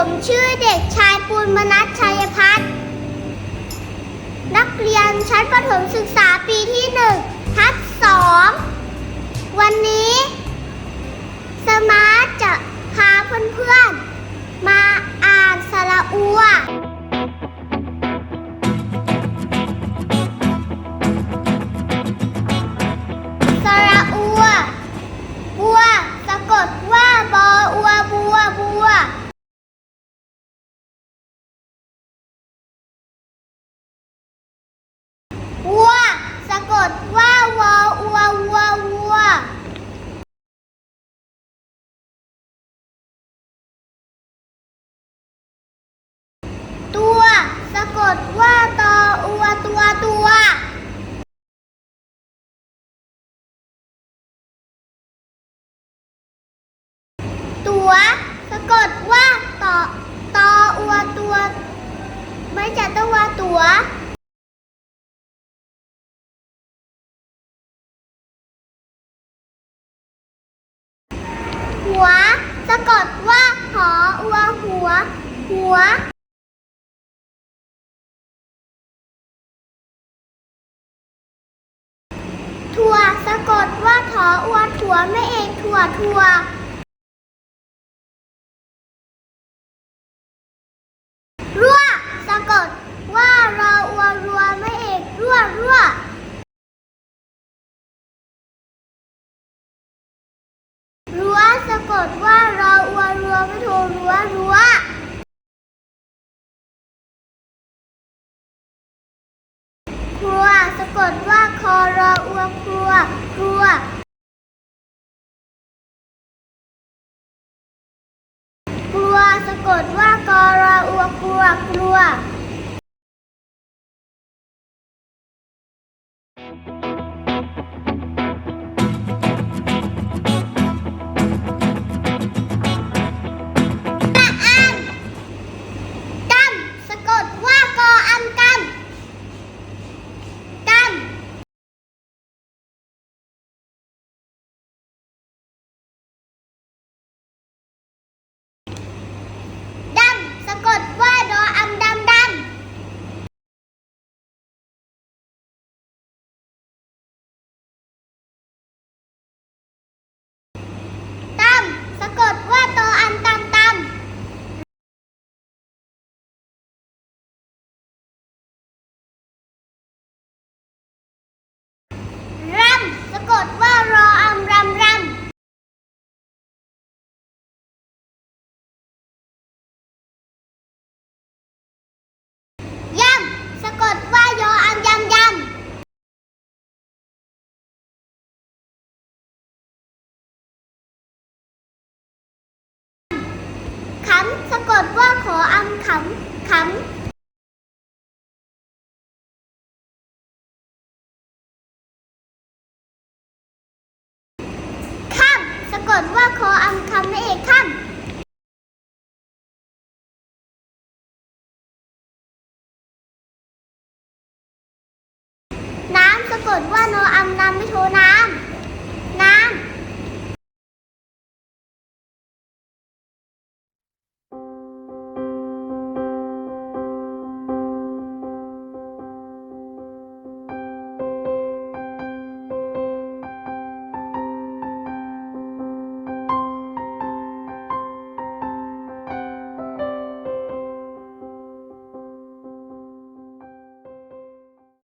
ผมชื่อเด็กชายปูนมนัสชัยพัฒน์นักเรียนชั้นประถมศึกษาปีที่หนึ่งทับสองวันนี้ สมาร์ทจะพาเพื่อนๆ มาอ่านสระอัว ตัวตัวสะกดว่าต่อตออัวตัว ไม่จะต้องว่าตัวหัวสะกดว่าหออัวหัว หัว กดว่าถออัวถั่วไม่เอกถั่วถั่วรั่วสะกดว่ารออัวรัวไม่เอกรั่วรั่วรั้วสะกดว่ารออัวรัวไม่โทรรั้วรั้วครัวสะกดว่าคอรออัว คะกดว่ารอ กดว่าคออังคำไม่เอกข้ามน้ำสะกดว่านออัมนำไม่โทน้ำ